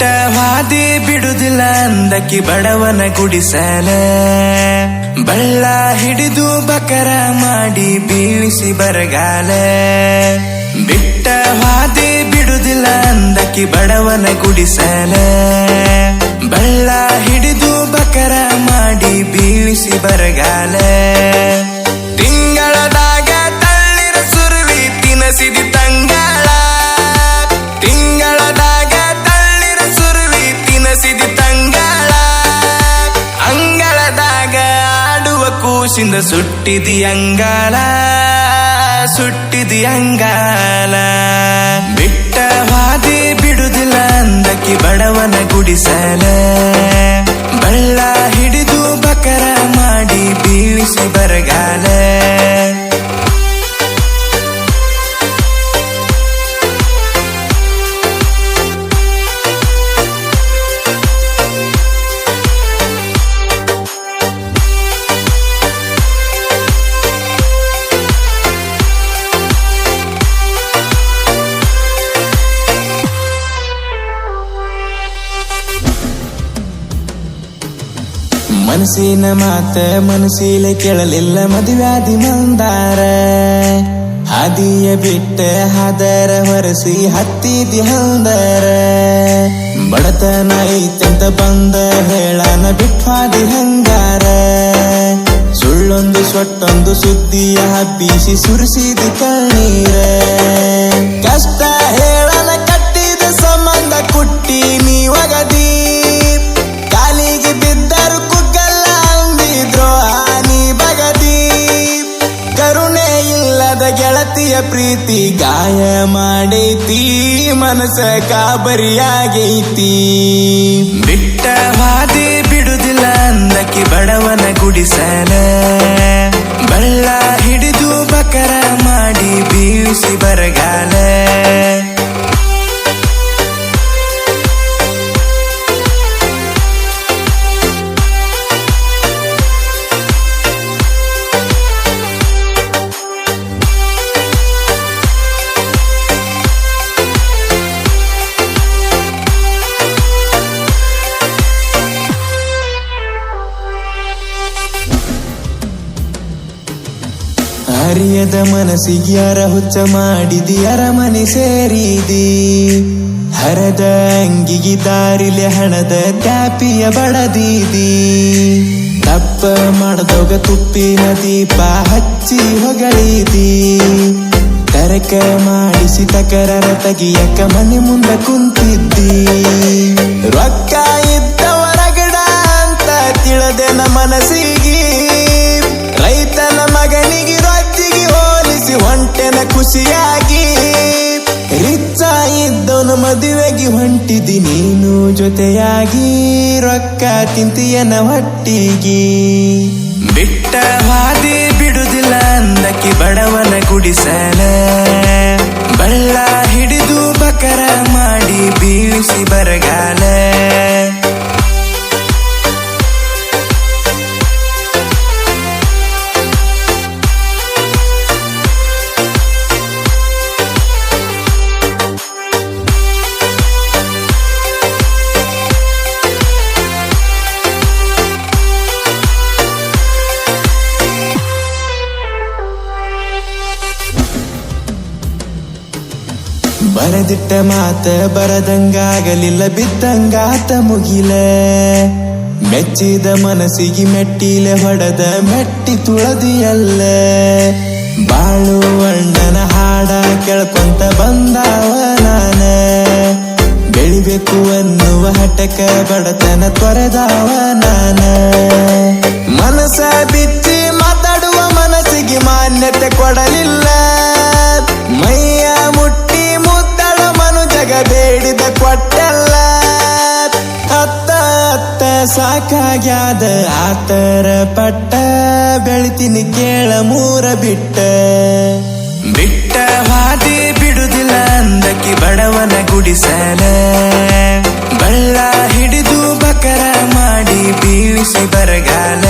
ಬಿಟ್ಟ ಹಾದಿ ಬಿಡುದಿಲ್ಲ ಅಂದಕ್ಕಿ ಬಡವನ ಗುಡಿಸಲ. ಬಳ್ಳ ಹಿಡಿದು ಬಕರ ಮಾಡಿ ಬೀಳಿಸಿ ಬರಗಾಲ. ಬಿಟ್ಟ ಹಾದಿ ಬಿಡುದಿಲ್ಲ ಅಂದಕ್ಕಿ ಬಡವನ ಗುಡಿಸಲ. ಬಳ್ಳ ಹಿಡಿದು ಬಕರ ಮಾಡಿ ಬೀಳಿಸಿ ಬರಗಾಲ. ಕೂಸಿಂದ ಸುಟ್ಟಿದಿ ಅಂಗಾಲ ಸುಟ್ಟಿದಿ ಅಂಗಾಲ. ಬಿಟ್ಟ ಹಾದಿ ಬಿಡುದಿಲ್ಲ ಅಂದಕ್ಕಿ ಬಡವನ ಗುಡಿಸಲ. ಬಳ್ಳ ಹಿಡಿದು ಬಕರ ಮಾಡಿ ಬೀಳಿಸಿ ಬರಗಾಲ. ಮನಸ್ಸಿನ ಮಾತ ಮನಸ್ಸಿಲೆ ಕೇಳಲಿಲ್ಲ ಮದುವ್ಯಾದಿ ಮಂದಾರ. ಹಾದಿಯ ಬಿಟ್ಟ ಹಾದರ ಹೊರಸಿ ಹತ್ತಿದಿ ಹಂದರ ಬಡತನ ಐತೆಂತ ಬಂದ ಹೇಳನ ಬಿಟ್ವಾದಿ ಹಂಗಾರ. ಸುಳ್ಳೊಂದು ಸೊಟ್ಟೊಂದು ಸುದ್ದಿಯ ಹಬ್ಬಿಸಿ ಸುರಿಸಿದಿ ಕಣ್ಣೀರ. ಕಷ್ಟ ಗೆಳತಿಯ ಪ್ರೀತಿ ಗಾಯ ಮಾಡೈತಿ, ಮನಸ ಕಾಬರಿಯಾಗೈತಿ. ಬಿಟ್ಟ ಹಾದಿ ಬಿಡುದಿಲ್ಲ ಅಂದಕ್ಕೆ ಬಡವನ ಗುಡಿಸಲ ಬಳ್ಳ ಹಿಡಿದು ಬಕರ ಮಾಡಿ ಬೀಳಿಸಿ ಬರಗಾಲ. ಹರಿಯದ ಮನಸ್ಸಿಗೆ ಯಾರ ಹುಚ್ಚ ಮಾಡಿದಿ? ಅರಮನೆ ಸೇರಿದಿ? ಹರದ ಅಂಗಿಗೆ ದಾರಿಲೆ ಹಣದ ತ್ಯಾಪಿಯ ಬಡದೀದಿ? ತಪ್ಪ ಮಾಡದೋಗ ತುಪ್ಪಿನ ದೀಪ ಹಚ್ಚಿ ಹೊಗಳಿದಿ? ತರಕ ಮಾಡಿಸಿ ತಕರರ ತಗಿಯಕ ಮನೆ ಮುಂದ ಕುಂತಿದ್ದಿ? ರೊಕ್ಕ ಇದ್ದವರಗಡ ಅಂತ ತಿಳದೆನ ಮನಸ್ಸಿಗೆ. ಖುಷಿಯಾಗಿ ರಿಚ್ಚ ಇದ್ದವನ ಮದುವೆಗೆ ಹೊಂಟಿದಿ ನೀನು ಜೊತೆಯಾಗಿ ರೊಕ್ಕ ತಿಂತಿಯನ ಹೊಟ್ಟಿಗೆ ಬಿಟ್ಟ ಹಾದಿ ಬಿಡುದಿಲ್ಲ ಅಂದಕ್ಕೆ ಬಡವನ ಗುಡಿಸಲ. ಬಳ್ಳ ಹಿಡಿದು ಬಕರ ಮಾಡಿ ಬೀಳಿಸಿ ಬರಗಾಲ ಬರದಿಟ್ಟ ಮಾತ ಬರದಂಗಾಗಲಿಲ್ಲ, ಬಿದ್ದಂಗಾತ ಮುಗಿಲ. ಮೆಚ್ಚಿದ ಮನಸ್ಸಿಗೆ ಮೆಟ್ಟಿಲೆ ಹೊಡೆದ ಮೆಟ್ಟಿ ತುಳದಿಯಲ್ಲ. ಬಾಳು ಅಣ್ಣನ ಹಾಡ ಕೇಳ್ಕೊಂತ ಬಂದವ ನಾನ. ಬೆಳಿಬೇಕು ಅನ್ನುವ ಹಟಕ ಬಡತನ ತೊರೆದವ ನಾನ. ಮನಸ ಬಿಚ್ಚಿ ಮಾತಾಡುವ ಮನಸ್ಸಿಗೆ ಮಾನ್ಯತೆ ಕೊಡಲಿಲ್ಲ ಸಾಕಾಗ್ಯಾದ ಆತರ ಪಟ್ಟ ಬೆಳಿತೀನಿ ಕೇಳ ಮೂರ ಬಿಟ್ಟ. ಬಿಟ್ಟ ಹಾದಿ ಬಿಡುದಿಲ್ಲ ಅಂದಕ್ಕೆ ಬಡವನ ಗುಡಿಸಲ ಬಳ್ಳ ಹಿಡಿದು ಬಕರ ಮಾಡಿ ಬೀಳಿಸಿ ಬರಗಾಲ.